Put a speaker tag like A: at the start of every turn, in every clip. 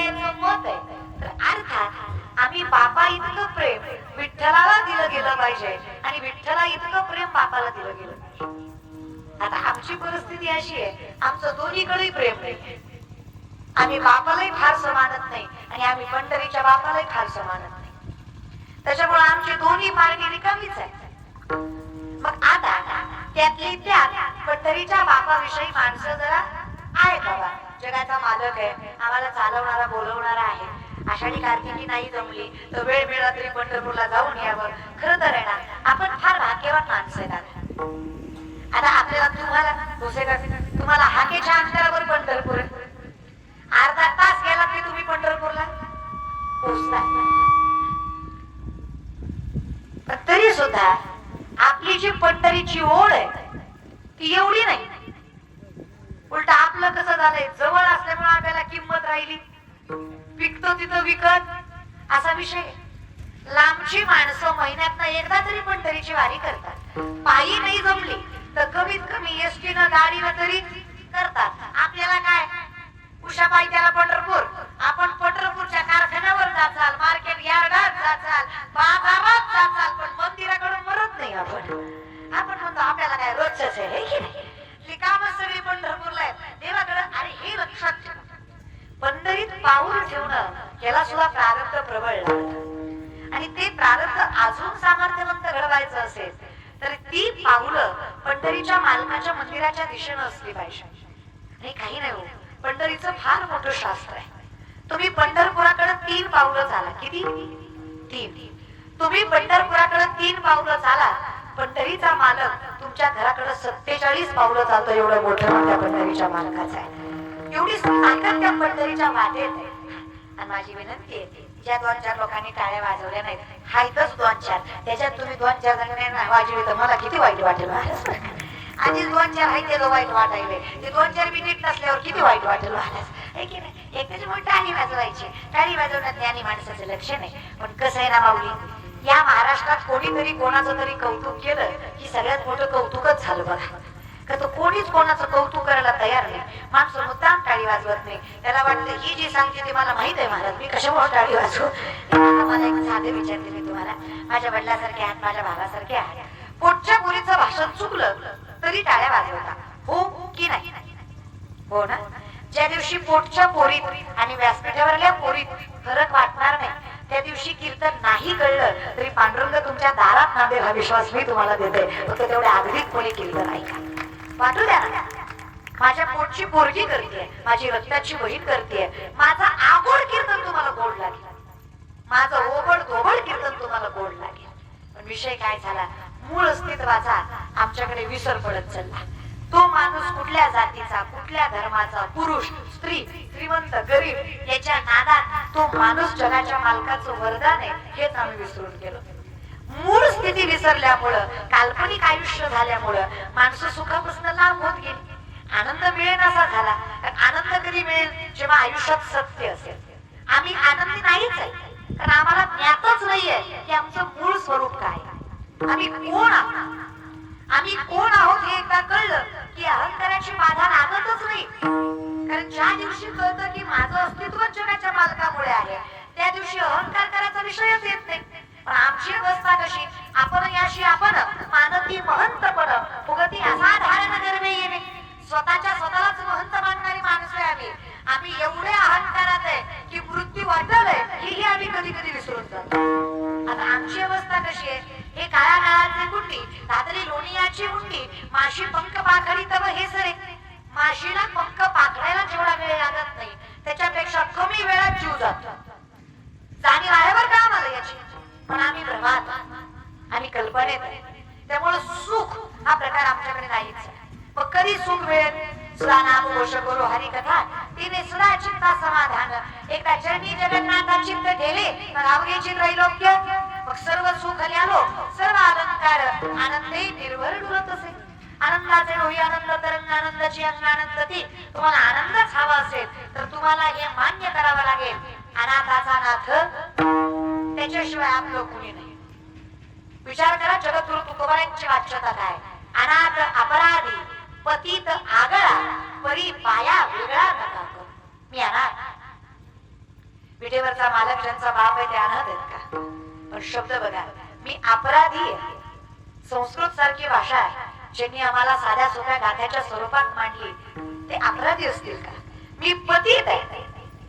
A: देवाचीच मत आहे. तर अर्थात आम्ही बापा इतकं प्रेम विठ्ठलाला दिलं गेलं पाहिजे आणि विठ्ठला इतकं प्रेम बापाला दिलं गेलं पाहिजे. आता आमची परिस्थिती अशी आहे आमचं दोन्हीकडे प्रेम नाही आम्ही बापालाही फार मानत नाही आणि आम्ही पंढरीच्या बापालाही फार मानत नाही. त्याच्यामुळे आमची दोन्ही मार्गी रिकामीच आहे. मग आता त्यातली त्यात पंढरीच्या बापाविषयी माणसं जरा आहे बाबा. जगाचा मालक आहे. आम्हाला चालवणारा बोलवणारा आहे. आषाढी कार्तिकी नाही जमली तर वेळ मिळाला तरी पंढरपूरला जाऊन यावं. खरं तर आहे ना आपण फार भाग्यवान माणसं आहेत आता. आपल्याला तुम्हाला तुम्हाला हाकेच्या अंतरावर पंढरपूर अर्धा तास गेला तरी तुम्ही पंढरपूरला? पोचता. पण तरी सुद्धा आपली जी पंढरीची ओढ आहे ती एवढी नाही. उलट आपलं कसं झालंय? जवळ असल्यामुळे आपल्याला किंमत राहिली. विकतो तिथं विकत. असा विषय लांबची माणसं महिन्यात एकदा तरी पंढरीची वारी करतात. पायी नाही जमली तर कमीत कमी एसटी न गाडीनं तरी करतात. आपल्याला काय? उषाबाई त्याला पंढरपूर. आपण पंढरपूरच्या कारखान्यावर जाचाल मार्केट यार्डात जाचाल बाजारात जाचाल पण मंदिराकडून मरत नाही आपण. आपण म्हणतो आपल्याला काय रोजच आहे हे की नाही रिकाम सगळी पंढरपूरला आहे देवाकडे अरे हे लक्षात ठेवा पंढरीत पाऊल ठेवणं याला सुद्धा प्रारब्ध प्रबळ आणि ते प्रारब्ध अजून सामर्थ्यवंत घडवायचं असेल तर ती पाऊलं पंढरीच्या मालकाच्या मंदिराच्या दिशेनं असली पाहिजे. आणि काही नाही हो पंढरीचं फार मोठं शास्त्र आहे. तुम्ही पंढरपुराकडे तीन पावलं झाला. किती? तीन. तुम्ही पंढरपुराकडे तीन पावलं झाला पंढरीचा मालक तुमच्या घराकडे सत्तेचाळीस पावलं चालतो एवढं मोठं पंढरीच्या मालकाचं आहे. एवढी ताकद त्या पंढरीच्या वाटेत आहे. आणि माझी विनंती आहे ज्या दोन चार लोकांनी टाळ्या वाजवल्या नाहीत हायतच दोन चार. त्याच्यात तुम्ही दोन चार जणांना वाजवले तर मला किती वाईट वाटेल महाराज आधीच दोन चार आहे ते वाईट वाटायले ते दोन चार मिनिट नसल्यावर किती वाईट वाटेल महाराज है की नाही? एक त्याच्यामुळे टाळी वाजवायची. टाळी वाजवण्यात ज्ञानी माणसाचं लक्ष नाही. पण कसं आहे ना माऊली या महाराष्ट्रात कोणीतरी कोणाचं तरी कौतुक केलं की सगळ्यात मोठं कौतुकच झालं बघा. का तो कोणीच कोणाचं कौतुक करायला तयार नाही. माणसं मुद्दाम टाळी वाजवत नाही. त्याला वाटतं ही जी सांगते ते मला माहीत आहे महाराज. मी कशामुळे टाळी वाजवू? मला एक साधे विचारते मी तुम्हाला. माझ्या वडिलासारखे आहात माझ्या भावासारखे आहात. पोटच्या पुरीचं भाषण चुकलं तरी टाळ्या वाजवता. हो की नाही? हो ना? ज्या दिवशी पोटच्या पोरीत आणि व्यासपीठावरल्या पोरीत फरक वाटणार नाही त्या दिवशी कीर्तन नाही कळलं तरी पांडुरंग तुमच्या दारात नांदेल हा विश्वास मी तुम्हाला देते फक्त तेवढ्या अगदीच कोणी कीर्तन ऐका. वाटू द्या ना. माझ्या पोटची पोरगी करते माझी रक्ताची बहीण करते माझा आगोड कीर्तन तुम्हाला गोड लागेल. माझं ओबड धोबड कीर्तन तुम्हाला गोड लागेल. पण विषय काय झाला? मूळ अस्तित्वाचा आमच्याकडे विसर पडत चालला. तो माणूस कुठल्या जातीचा कुठल्या धर्माचा पुरुष स्त्री श्रीमंत गरीब याच्या नादात तो माणूस जगाच्या मालकाचं वरदान आहे हेच आम्ही विसरून गेलो. मूळ स्थिती विसरल्यामुळं काल्पनिक आयुष्य झाल्यामुळं माणसं सुखापासून लांब होत गेली. आनंद मिळेल असा झाला आनंद कधी मिळेल? जेव्हा आयुष्यात सत्य असेल. आम्ही आनंदी नाहीच आहे. कारण आम्हाला ज्ञातच नाहीये की आमचं मूळ स्वरूप काय आम्ही कोण आहोत? आम्ही कोण आहोत हे एकदा कळलं की अहंकाराची बाधा लागतच नाही. कारण ज्या दिवशी कळतं की माझं अस्तित्व जगाच्या मालकामुळे आहे त्या दिवशी अहंकार करायचा विषयच येत नाही. पण आमची अवस्था कशी? आपण याशी आपण मानती महंतपण उगती असाधारण गर्वे येणे. स्वतःच्या स्वतःलाच महंत कल्पनेत त्यामुळे सुख हा प्रकार आमच्याकडे नाहीच मग कधी सुख मिळेल? सुरा नाम घोष करू हरी कथा तिने सुरा चिंता समाधान एकदा चरणी जगन्नाथा चित्त ठेले तर अवघे त्रैलोक्य मग सर्व सुख ल्यालो सर्व अलंकार. आनंदे निर्भर डुलत असे आनंदाचे डोही आनंद तरंग आनंदाची अंग आनंद ती तुम्हाला आनंदच हवा असेल तर तुम्हाला हे मान्य करावं लागेल. अनाथाचा नाथ त्याच्याशिवाय आपलं कुणी नाही. विचार करा जगद्गुरु तुकोबारांची वाच्यता काय? अनाथ अपराधी पतित आगळा परी पाया वेगळा नका मी अनाथ. विटेवरचा मालक ज्यांचा बाप आहे ते अनाथ आहेत का? पण शब्द बघा मी अपराधी आहे. संस्कृत सारखी भाषा आहे. ज्यांनी आम्हाला साध्या सोप्या गाथ्याच्या स्वरूपात मांडली ते अपराधी असतील का? मी पतीत आहे.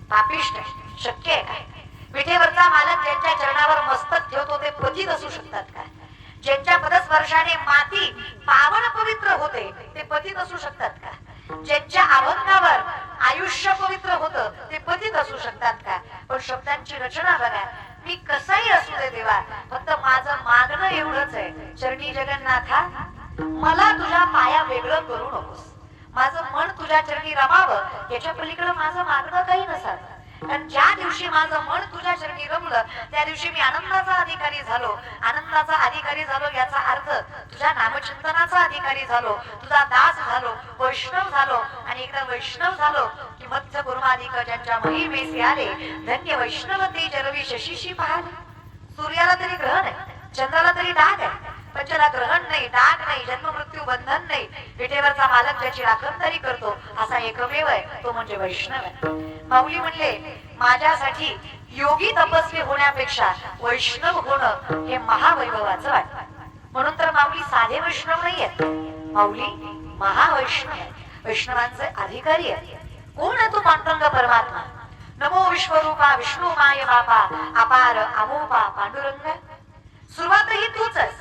A: पापिष्ट आहे. शक्य आहे का? विठेवरचा मालक ज्यांच्या चरणावर मस्तक ठेवतो ते पतीत असू शकतात का? ज्यांच्या पदस्पर्शाने माती पावन पवित्र होते ते पतीत असू शकतात का? ज्यांच्या अभंगावर आयुष्य पवित्र होतं ते पतीत असू शकतात का? पण शब्दांची रचना बघा मी कसाही असू दे देवा फक्त माझं मागणं एवढंच आहे. चरणी जगन्नाथा मला तुझ्या पाया वेगळं करू नकोस. माझं मन तुझ्या चरणी रमावं याच्या पलीकडे माझं मागणं काही नसावं. कारण ज्या दिवशी माझं मन तुझ्या शरणी रमलं त्या दिवशी मी आनंदाचा अधिकारी झालो. आनंदाचा अधिकारी झालो याचा अर्थ तुझ्या नामचिंतनाचा अधिकारी झालो तुझा दास झालो वैष्णव झालो. आणि एकदा वैष्णव झालो की मत्स्य कुर्माधिक ज्यांच्या महिमेसे आले धन्य वैष्णव ते जरवी शशीशी पाहले. सूर्याला तरी ग्रहण आहे चंद्राला तरी डाग आहे. पण ज्याला ग्रहण नाही डाग नाही जन्म मृत्यू बंधन नाही. विटेवरचा मालक ज्याची राखणदारी करतो असा एकमेव आहे तो म्हणजे वैष्णव आहे. माऊली म्हणले माझ्यासाठी योगी तपस्वी होण्यापेक्षा वैष्णव होणं हे महावैभवाचं वाटतं म्हणून तर माऊली साधे वैष्णव नाही आहेत माऊली महावैष्णव आहे. वैष्णवांचे अधिकारी आहे कोण आहे तो पांडुरंग परमात्मा? नमो विश्वरूपा विष्णू माय बापा अपार अमोपा पांडुरंग. सुरुवातही तूच आहेस.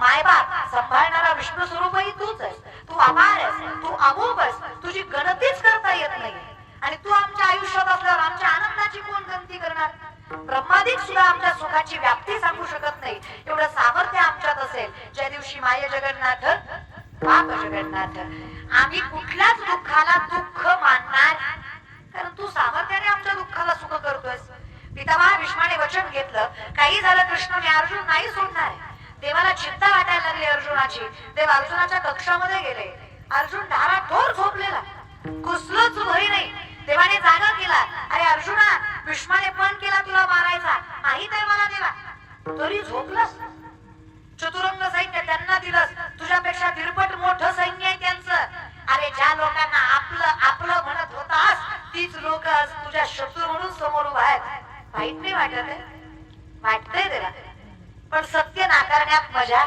A: मायबाप सांभाळणारा विष्णू स्वरूपही तूच आहेस. तू अपार आहेस. तू अमोप आहेस. तुझी गणतीच करता येत नाही. आणि तू आमच्या आयुष्यात असल्यावर आमच्या आनंदाची कोण गणती करणार? ब्रह्मादिक सुद्धा आमच्या सुखाची व्याप्ती सांगू शकत नाही. एवढं सामर्थ्य आमच्यात असेल. ज्या दिवशी माय जगन्नाथ बाप जगन्नाथ आम्ही कुठल्याच दुःखाला दुःख मानणार कारण तू सामर्थ्याने आमच्या दुःखाला सुख करतोयस. पितामहा भीष्माने वचन घेतलं. काही झालं कृष्ण मी अर्जुन नाही सोडणार. देवाला चिंता वाटायला लागली अर्जुनाची. देव अर्जुनाच्या कक्षामध्ये गेले. अर्जुन धारा ठोर झोपलेला. कुसलच भरी नाही. देवाने जागा केला. अरे अर्जुना भीष्माने पण केला तुला मारायचा. माहीत आहे मला देवा. तरी झोपलास. चतुरंग सैन्य त्यांना दिलंस तुझ्यापेक्षा तिरपट मोठं सैन्य आहे त्यांचं. अरे ज्या लोकांना आपलं आपलं म्हणत होतास तीच लोक आज तुझ्या शत्रू म्हणून समोर उभा आहेत. माहीत नाही वाटत वाटतंय त्याला. पण सत्य नाकारण्यात मजा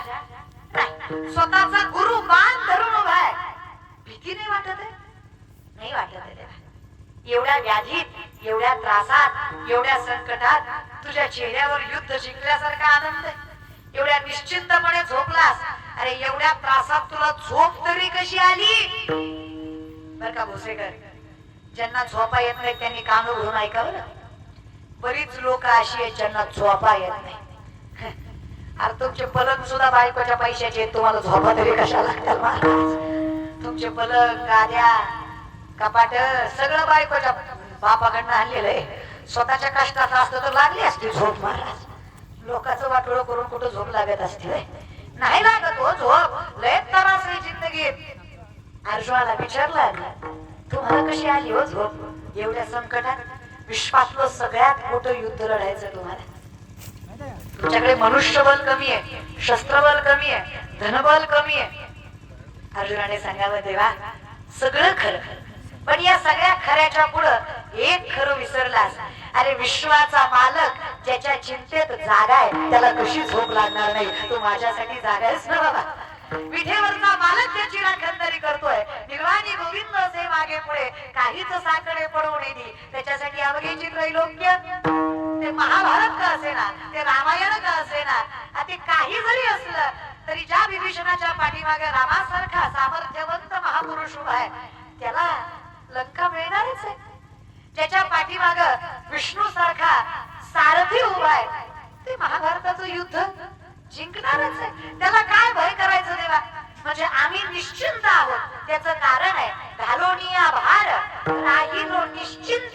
A: नाही. स्वतःचा गुरु मान धरून उभा आहे. भीती नाही वाटत आहे नाही वाटत आहे एवढ्या व्याधीत एवढ्या त्रासात एवढ्या संकटात तुझ्या चेहऱ्यावर युद्ध जिंकल्यासारखा आनंद आहे. एवढ्या निश्चिंतपणे झोपलास. अरे एवढ्या त्रासात तुला झोप तरी कशी आली? बर का भोसेकर ज्यांना झोपा येत नाही त्यांनी कान उघडून ऐकावं बरीच लोक अशी आहेत ज्यांना झोपा येत नाही अरे तुमचे पलंग सुद्धा बायकोच्या पैशाचे तुम्हाला झोपा तरी कशा लागतात महाराज? तुमचे पलंग गाद्या कपाट सगळं बायकोच्या बापाकडनं आणलेलं आहे. स्वतःच्या कष्टाचं असतं तर लागली असती झोप महाराज. लोकांचं वाटोळ करून कुठं झोप लागत असते नाही लागत हो झोप. लय त्रास आहे जिंदगीत. अर्जुनाला विचारलं तुम्हाला कशी आली हो झोप? एवढ्या संकटात विश्वातलं सगळ्यात मोठं युद्ध लढायचं तुम्हाला. तुझ्याकडे मनुष्यबल कमी आहे शस्त्रबल कमी आहे धनबल कमी आहे. अर्जुनाने सांगावं देवा सगळं खरं. पण या सगळ्या खऱ्याच्या पुढं एक खरं विसरलास. अरे विश्वाचा मालक ज्याच्या चिंतेत जागा आहे त्याला कशी झोप लागणार नाही? तू माझ्यासाठी जागा आहेस ना बाबा? विठेवरचा मालक ज्याची राखणदारी करतोय. निर्वाणी गोविंद असे मागे पुढे काहीच साकडे पडवणे त्याच्यासाठी अवघेची त्रैलोक्य ते महाभारत का असेना? ते रामायण का असेना? ते काही जरी असलं तरी ज्या विभीषणाच्या पाठीमागे रामासारखा सामर्थ्यवंत महापुरुष उभा आहे त्याला लंका मिळणारच आहे. ज्याच्या पाठीमाग विष्णू सारखा सारथी उभा आहे ते महाभारताचं युद्ध जिंकणारच आहे. त्याला काय भय करायचं देवा? म्हणजे आम्ही निश्चिंत आहोत त्याचं कारण आहे घालोनिया भार. राहिलो निश्चिंत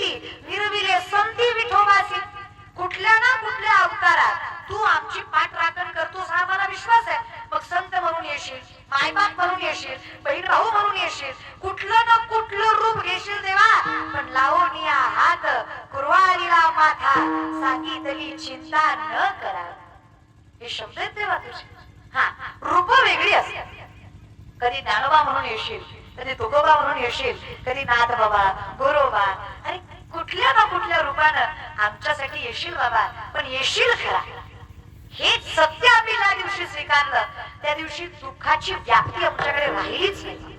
A: कधी ज्ञानोबा म्हणून येशील कधी तुकोबा म्हणून येशील कधी नाथ बाबा गुरोबा अरे कुठल्या ना कुठल्या रूपानं आमच्यासाठी येशील बाबा पण येशील खरा. हेच सत्य आम्ही ज्या दिवशी स्वीकारलं त्या दिवशी दुःखाची व्याप्ती आमच्याकडे राहिलीच नाही.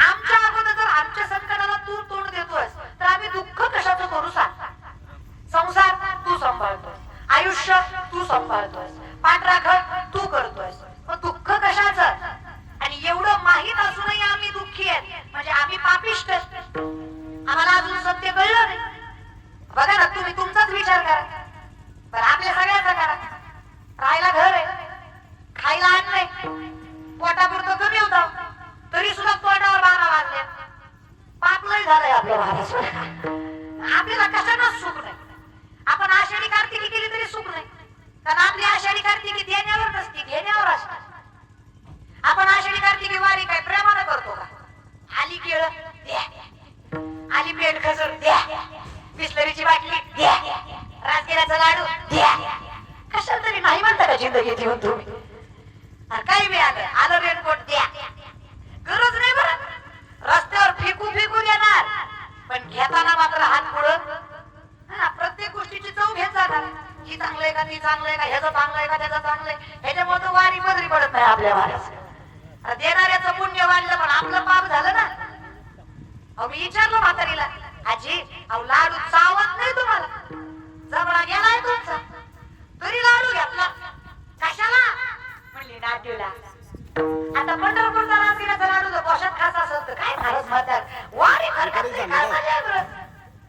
A: आमच्या अगोदर जर आमच्या संकटाला तू तोंड देतोयस तर आम्ही दुःख कशाचं करू सांग संसार तू सांभाळतोस आयुष्य तू सांभाळतोस पाठराखण तू करतो आम्हाला अजून सत्य कळलं नाही. बघा ना तुम्ही तुमचाच विचार करा. बरं आपल्या सगळ्याचा करा. राहायला घर आहे. खायला अन्न आहे. पोटापुरतं कमी होतं. तरी सुद्धा पोटावर बारा वाजले पाप झालंय आपल्या महाराज आपल्याला कशानं सुख नाही. आपण आषाढी कार्तिकी केली तरी सुख नाही. कारण आपली आषाढी कार्तिकी देण्यावर नसती घेण्यावर असते. आपण आषाढी कार्तिकी वारी काय प्रेमानं करतो का? आली केळ द्या. आली पेट खजूर द्या. बिस्लरीची बाटली द्या. राजगिराचा लाडू द्या. कशाला तरी नाही म्हणता का जिंदगी ठेवून तुम्ही? काय काही आलं रेनकोट द्या. गरज नाही बरं रस्त्यावर फेकू फेकू देणार पण घेताना मात्र हात पुढं. हा, प्रत्येक गोष्टीची चव घेत जाणार. ही चांगलंय का ती चांगलंय का ह्याचं चांगलंय का त्याचं चांगलंय ह्याच्यामुळे वारी मजरी पडत नाही आपल्या महाराज देणाऱ्याचं पुण्य वाढलं पण आपलं पाप झालं ना. मी विचारलं म्हातारीला आजी अहो लाडू चावत नाही तुम्हाला. जबडा गेलाय तुमचा. तरी लाडू घेतला. कशाला? म्हणली नाट्यूला आता पंढरपूरचा राजगिराचा लाडू जर पोशात खास असेल तर काय महाराज म्हातार? वारी हरकत नाही काय मजा आहे बरं?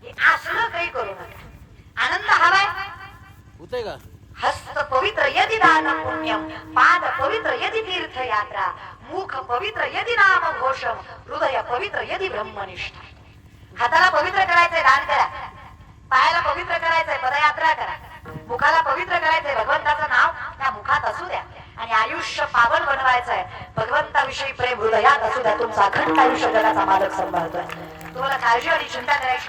A: हे असलं काही करू नका. आनंद हवाय.
B: होतंय का?
A: हस्त पवित्र यदि दान पुण्यम पाद पवित्र यदि तीर्थ यात्रा मुख पवित्र यदि नाम घोषम हृदय पवित्र यदि ब्रह्मनिष्ठ। हाताला पवित्र करायचंय दान करा पायाला पवित्र करायचंय पदयात्रा करा मुखाला पवित्र करायचंय भगवंताचं नाव त्या मुखात असू द्या. आणि आयुष्य पावन बनवायचंय भगवंताविषयी प्रेम हृदयात असू द्या तुमचा अखंड आयुष्य जगाचा मालक सांभाळतोय. तुम्हाला काळजी आणि चिंता करायची